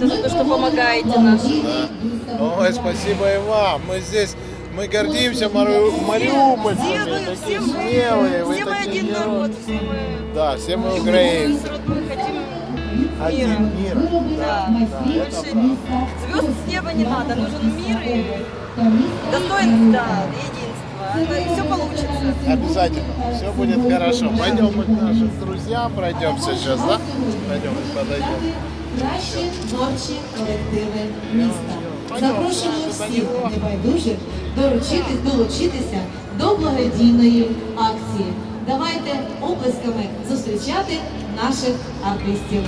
Ребята, за то, что помогаете нам. Ой, спасибо и вам. Мы здесь, мы гордимся Мари- Все мариупольцами. вы, Такие все мы, смелые, вы все мы один герои. народ, все мы Да, все мы украинцы. Один мира. мир. Да, больше звезд с неба не надо, нужен мир и достоинство, да, единство. И все получится. Обязательно. Все будет хорошо. Пойдем мы к нашим друзьям, пройдемся сейчас, да? Пойдем, подойдем. Кращі творчі колективи міста. Запрошуємо всіх небайдужих доручитись, долучитися до благодійної акції. Давайте оплесками зустрічати наших артистів.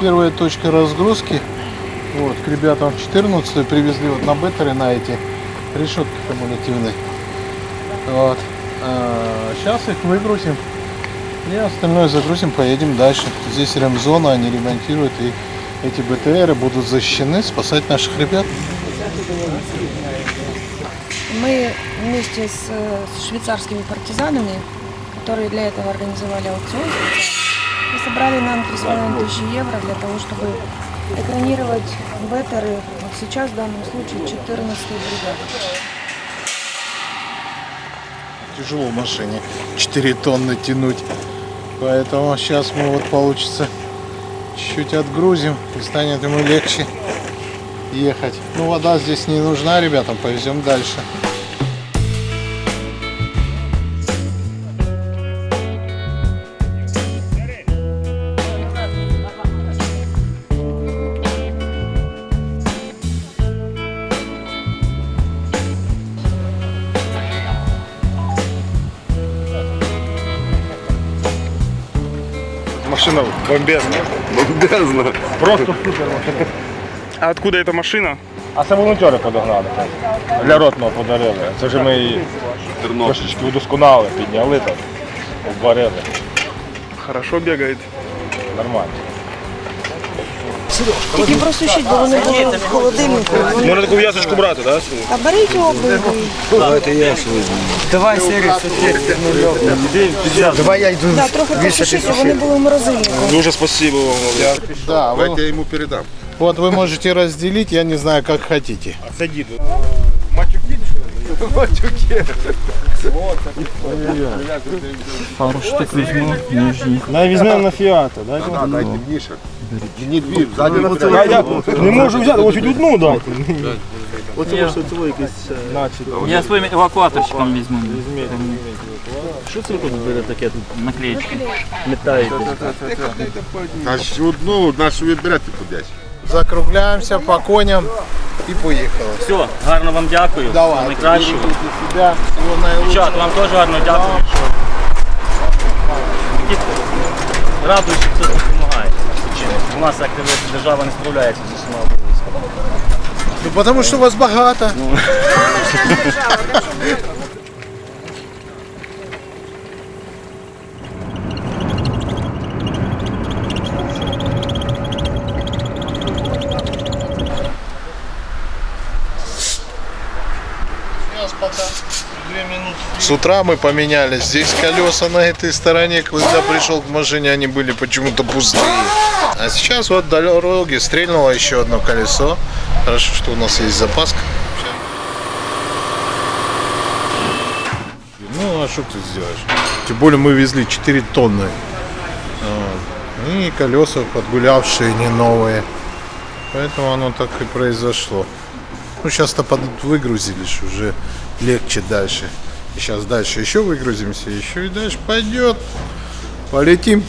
Первая точка разгрузки. Вот, к ребятам в 14 привезли вот на беттере на эти решетки кумулятивные. Вот. сейчас их выгрузим. И остальное загрузим, поедем дальше. Здесь ремзона, они ремонтируют. И эти БТРы будут защищены, спасать наших ребят. Мы вместе с, э, с швейцарскими партизанами, которые для этого организовали аукцион, мы собрали нам 3,5 тысячи евро для того, чтобы экранировать беттеры, вот сейчас в данном случае 14 бригады. Тяжело в машине 4 тонны тянуть. Поэтому сейчас мы вот получится чуть-чуть отгрузим и станет ему легче ехать. Ну вода здесь не нужна ребятам, повезем дальше. Машина бомбезна. Бомбезна. Просто супер машина. А откуда эта машина? А це волонтери подогнали. Для ротного подарили. Це ж ми її трошечки удосконали, підняли так, обварили. Хорошо бегает. Нормально. Тільки просушіть, бо вони були в холодильнику. Можно такую вязочку брать, да? А беріть обидві. Давай я йду. Да, трохи просушіть, бо вони були в морозильнику. Дуже спасибо вам. Да, вы- я ему передам. вот вы можете разделить, я не знаю, как хотите. Це діду. Най візьмемо на фіата, дай. Дайте Миша. Не дві, ззаді Я, я не можу взяти, ось одну дайте. Оце що це якийсь. Значить, Я своїм евакуаторчиком візьму. що це тут буде таке тут Наклеечки. метаєте? Значить, одну нашу вибирати кудись. Закругляемся по коням и поехали. Все, гарно вам дякую. Давай. Найкращого. Берегите себя, всего наилучшего. Дівчат, вам теж гарно дякую. що У нас як дивиться, держава не справляється зі всіма обов'язками. Ну, потому что вас богато. С утра мы поменялись. Здесь колеса на этой стороне, когда пришел к машине, они были почему-то пустые. А сейчас вот до дороги стрельнуло еще одно колесо. Хорошо, что у нас есть запаска. Ну, а что ты сделаешь? Тем более мы везли 4 тонны. Вот. И колеса подгулявшие, не новые. Поэтому оно так и произошло. Ну сейчас-то под- выгрузились уже легче дальше. И сейчас дальше еще выгрузимся, еще и дальше пойдет. Полетим.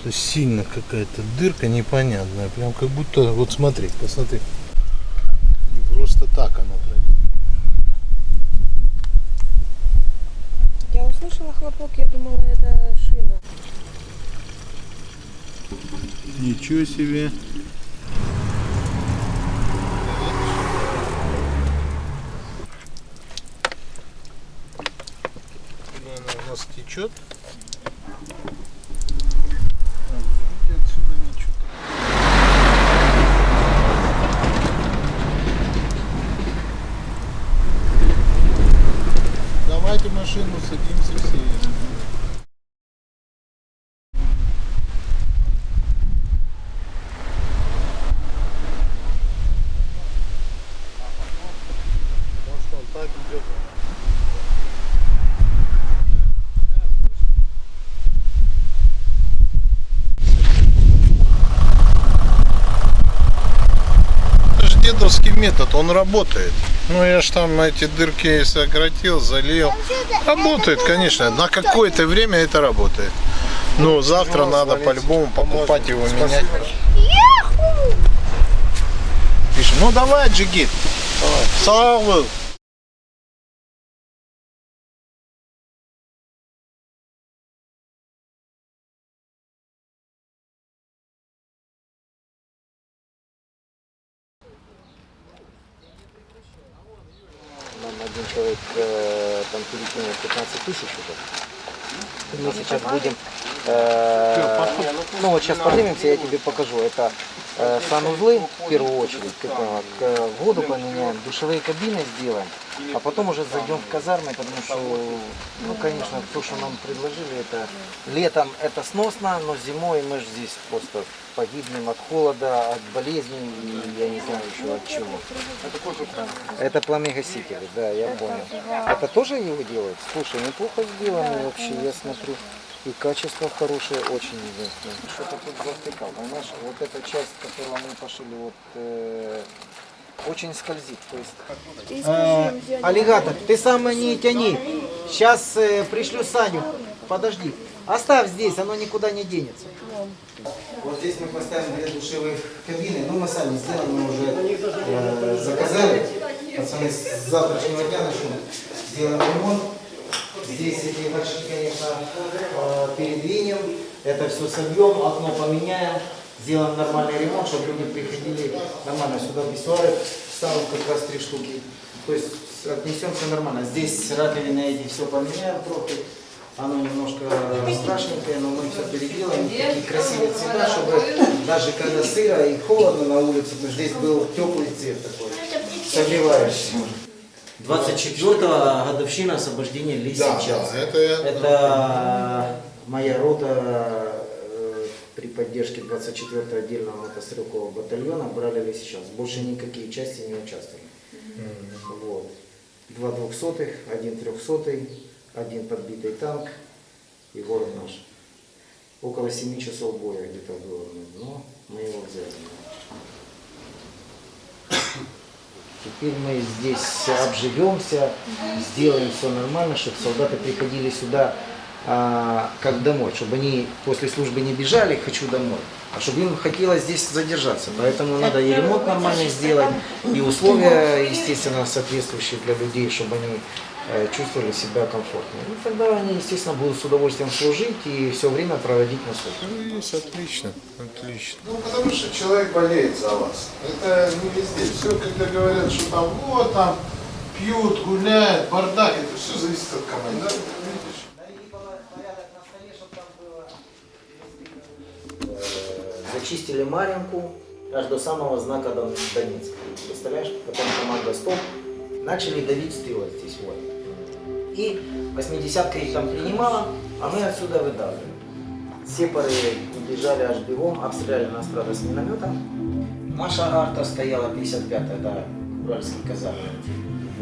Что-то сильно какая-то дырка непонятная. Прям как будто, вот смотри, посмотри. Не просто так оно пробито. Я услышала хлопок, я думала, это шина. Ничего себе. Она у нас течет. А вроде отсюда ничего. Давайте машину садимся все. Может он так идет. Это же дедовский метод, он работает. Ну я ж там эти дырки сократил, залил. Работает, конечно. На какое-то время это работает. Но завтра надо по-любому покупать его, менять. Пишем, ну давай, Джигит. Сağ человек э, там перекинул 15 тысяч уже. Мы сейчас будем... э, ну вот сейчас поднимемся, я тебе покажу. Это санузлы в первую очередь, этому, к э, воду поменяем, душевые кабины сделаем, а потом уже зайдем в казармы, потому что, ну конечно, то, что нам предложили, это летом это сносно, но зимой мы же здесь просто погибнем от холода, от болезней и я не знаю еще от чего. Это пламегасители, да, я понял. Это тоже его делают? Слушай, неплохо сделано вообще, я смотрю. И качество хорошее, очень известно. Что-то тут завтыкал, понимаешь? Вот эта часть, которую мы пошили, вот э, очень скользит. То есть, Э, аллигатор, ты сам не тяни. Сейчас пришлю Саню. Подожди. Оставь здесь, оно никуда не денется. Вот здесь мы поставим две душевые кабины. Ну, мы сами сделаем, мы уже э, заказали. Пацаны с завтрашнего дня начнут. Сделаем ремонт. Здесь эти большие, конечно, э, передвинем. Это все собьем, окно поменяем. Сделаем нормальный ремонт, чтобы люди приходили нормально. Сюда писсуары встанут как раз три штуки. То есть отнесем все нормально. Здесь раковины эти все поменяем трохи. Оно немножко страшненькое, но мы все переделаем. Такие красивые цвета, чтобы даже когда сыро и холодно на улице, чтобы здесь был теплый цвет такой, согревающий. 24-го годовщина освобождения Лисичанска. это я... Это моя рота э, при поддержке 24-го отдельного мотострелкового батальона брали Лисичанск. Больше никакие части не участвовали. Вот. Два двухсотых, один трехсотый, один подбитый танк и город наш. Около 7 часов боя где-то было, но мы его взяли. Теперь мы здесь обживемся, сделаем все нормально, чтобы солдаты приходили сюда а, как домой, чтобы они после службы не бежали, хочу домой, а чтобы им хотелось здесь задержаться. Поэтому надо и ремонт нормально сделать, и условия, естественно, соответствующие для людей, чтобы они чувствовали себя комфортно. И тогда они, естественно, будут с удовольствием служить и все время проводить на службе. Ну, есть, отлично, отлично. Ну, потому что человек болеет за вас. Это не везде. Все, когда говорят, что там, вот там, пьют, гуляют, бардак, это все зависит от команды. Видишь? Зачистили Маринку аж до самого знака Дон- Донецка. Представляешь? Потом команда стоп. Начали давить с тыла здесь вот. И 80-ка их там принимала, а мы отсюда выдавливали. Сепары убежали аж бегом, обстреляли нас, правда, с миномета. Наша арта стояла 55-я, да, Уральский казак.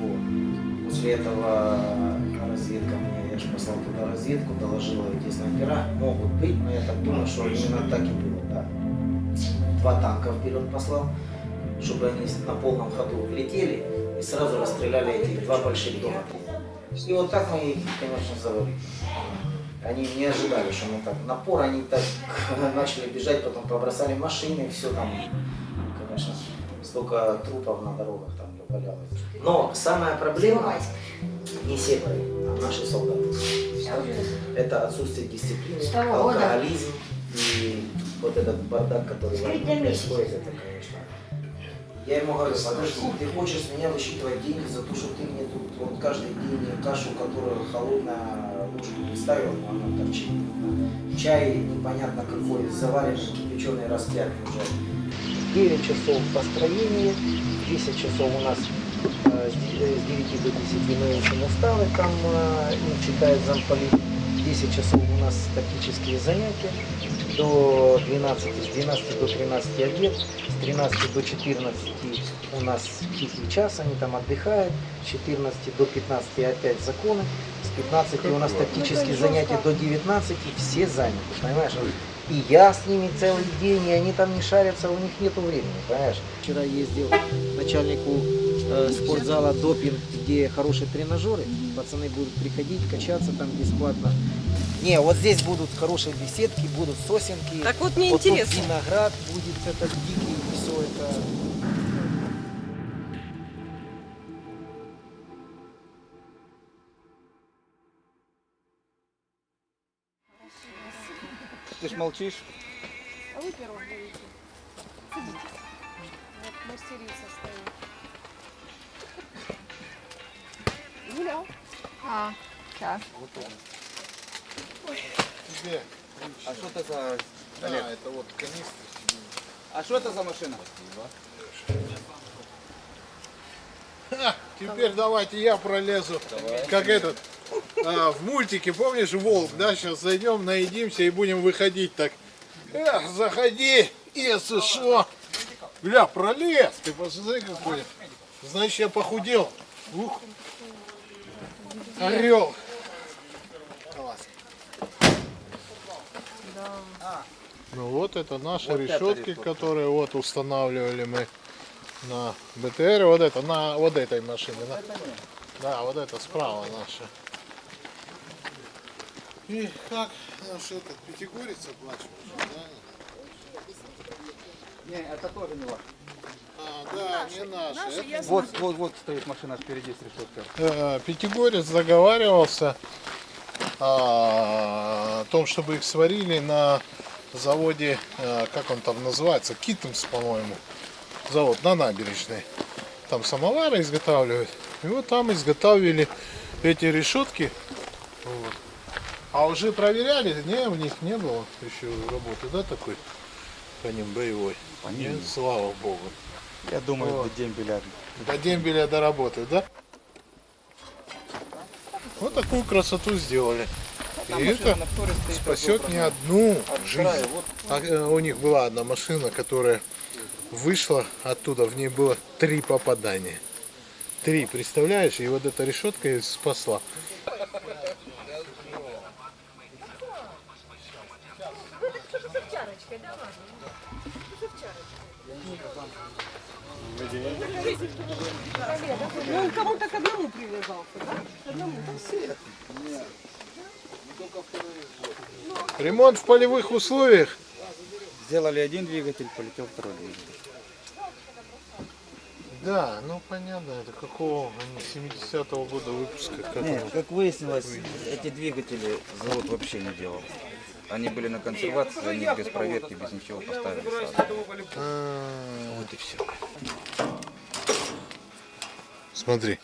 Вот. После этого разведка мне, я же послал туда разведку, доложила, где снайпера могут быть, но я так думаю, что именно так и было, да. Два танка вперед послал, чтобы они на полном ходу влетели и сразу расстреляли эти два больших дома. И вот так мы их, конечно, завалили. Они не ожидали, что мы так напор, они так начали бежать, потом побросали машины, все там, конечно, столько трупов на дорогах там валялось. Но самая проблема не сепары, а наши солдаты. Это отсутствие дисциплины, алкоголизм и вот этот бардак, который происходит, это, конечно. Я ему говорю, подожди, ты хочешь с меня высчитывать деньги за то, что ты мне тут вот каждый день кашу, которую холодная ложку приставил, но она торчит. Чай непонятно какой, заваренный, кипяченый растяг уже. 9 часов построение, 10 часов у нас э, с де- э, с 9 до 10 мы учим уставы, там э, им читает замполит. 10 часов у нас тактические занятия, до 12, с 12 до 13 обед, с 13 до 14 у нас тихий час, они там отдыхают, с 14 до 15 опять законы, с 15 у нас тактические занятия до 19, все заняты, понимаешь? И я с ними целый день, и они там не шарятся, у них нету времени, понимаешь? Вчера ездил начальнику э, спортзала допинг, где хорошие тренажеры, пацаны будут приходить, качаться там бесплатно. Не, вот здесь будут хорошие беседки, будут сосенки. Так вот мне вот тут интересно. виноград будет этот дикий, все это. Ты ж молчишь. А вы первым будете. Сидите. Вот мастерица стоит. Гулял. А, сейчас. Где? А что это за... А, это вот канистр. А что это за машина? Ха, теперь давайте я пролезу. Как этот. а, в мультике, помнишь, волк, да? Сейчас зайдем, наедимся и будем выходить так. Эх, заходи, если что. Бля, пролез. Ты посмотри какой. Значит, я похудел. Ух. Орел. Класс. Ну вот это наши Вот решетки, решетка. которые вот устанавливали мы на БТР. Вот это на вот этой машине. да? Да, вот это справа наша. И как наш этот пятигорец оплачиваешь? Да? Не, это тоже не ваш. А, да, не наши. Это, Вот, вот, вот стоит машина впереди с решеткой. э, Пятигорец договаривался а, о том, чтобы их сварили на заводе, э, как он там называется, Китмс, по-моему, завод на набережной. Там самовары изготавливают. И вот там изготавливали эти решетки. Вот. А уже проверяли, не, в них не было еще работы, да, такой по ним боевой. По Нет, ним? слава богу. Я думаю, Вот. до дембеля. До дембеля доработают, да? Вот такую красоту сделали. И это спасет не одну жизнь. А, у них была одна машина, которая вышла оттуда, в ней было три попадания. Три, представляешь? И вот эта решетка ее спасла. Ну, он кому-то к одному привязался, да? К одному. Ремонт в полевых условиях. Сделали один двигатель, полетел второй двигатель. Да, ну понятно, это какого они 70-го года выпуска. Как Нет, как выяснилось, эти двигатели завод вообще не делал. Они были на консервации, они без проверки, без ничего поставили сразу. Вот и все. Смотри.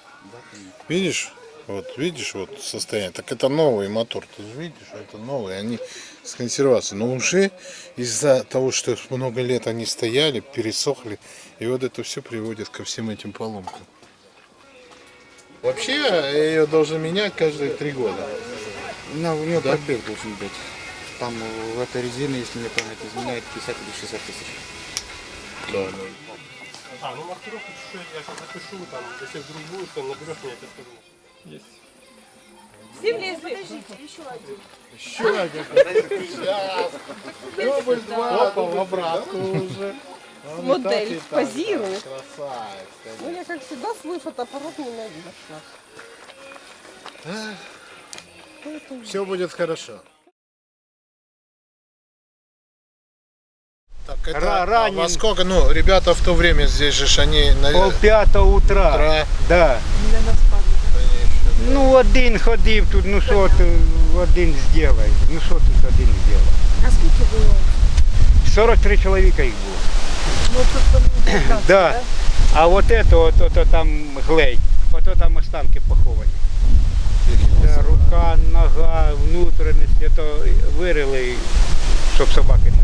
Видишь? Вот видишь вот состояние. Так это новый мотор. Ты же видишь, это новый. Они с консервацией. Но уже из-за того, что много лет они стояли, пересохли. И вот это все приводит ко всем этим поломкам. Вообще ее должны менять каждые три года. Ну, у него Да? пробег должен быть. Там в этой резине, если мне память изменяет, 50 или 60 тысяч. Да. А, ну маркировку чуть-чуть я сейчас запишу, там, если вдруг будет, то наберешь меня, я тебе скажу. Есть. Все влезли. Еще один. Сейчас. Дубль два. Опа, в обратку уже. Он и Модель так, и так, да, позирует. Красавец, Ну, я, как всегда, свой фотоаппарат не найду. Все будет хорошо. Так, это Ра- а во сколько? Ну, ребята в то время здесь же они на Пол п'ятого утра. утра. Да. Ну один ходив тут, ну що ти один зробив? Ну що тут один зробив? А скільки було? 43 чоловіка їх було. Ну тут Да. А от это, от, от, там глей, от там останки поховані. Да, рука, нога, внутрішність, то вирили, щоб собаки не.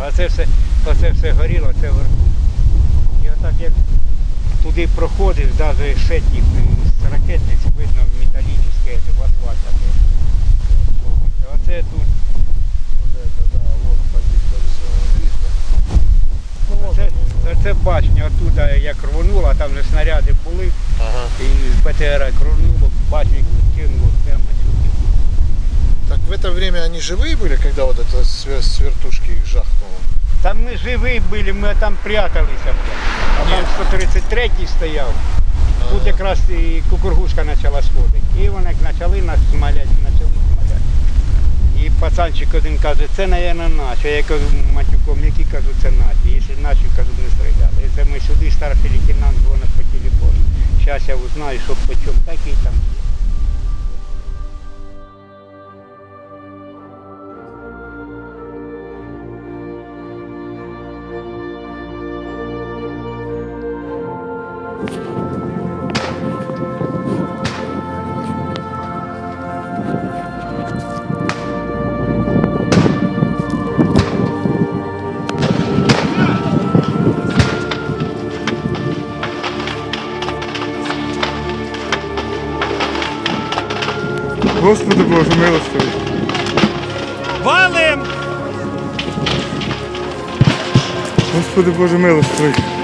А це все, оце все горіло, це вверху. І отак як туди проходиш, навіть шетник з ракетниць видно металічне це, в асфальт. таке. Оце тут. Вот это, да, вот позиция, все видно. Це, це башня, оттуда як рвонуло, там же снаряди були, Ага. і з БТР як рвонуло, башню кинуло прямо сюди. Так в это время они живые были, когда вот это свер- с вертушки их жахнуло? Там ми живі були, ми там пряталися. А там 133-й стояв. Тут якраз і кукургушка почала сходити. І вони почали нас смалять, почали смаляти. І пацанчик один каже, це, мабуть, наші. А я кажу матюком, які кажу, це наші. Якщо наші, кажу, не стріляли. І це ми сюди, старший лейтенант дзвонить по телефону. Зараз я узнаю, що по чому такий там. Господи Господи Боже, милостивий.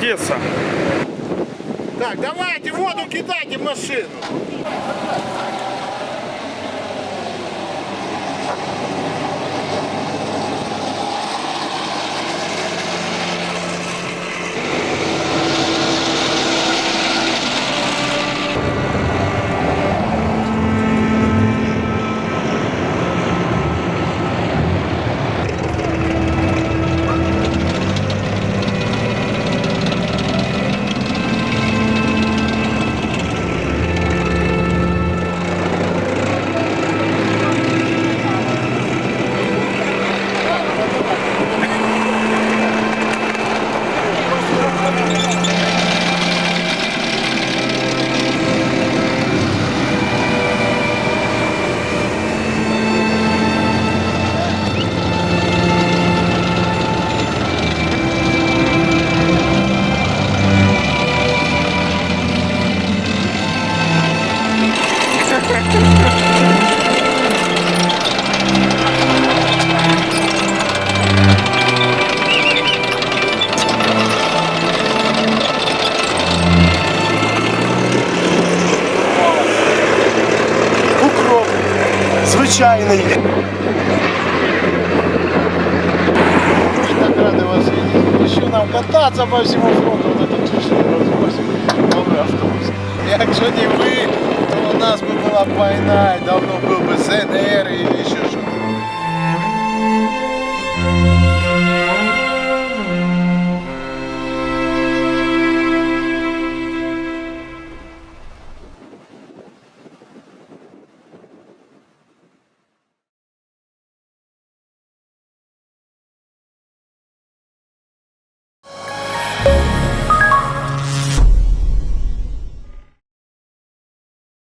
Одесса. Так, давайте воду кидайте в машину. Кататься по всему фронту. Вот этот тушный развозим. Новый автобус. Якщо не вы, то у нас бы была война, и давно был бы ЗНР или еще что-то.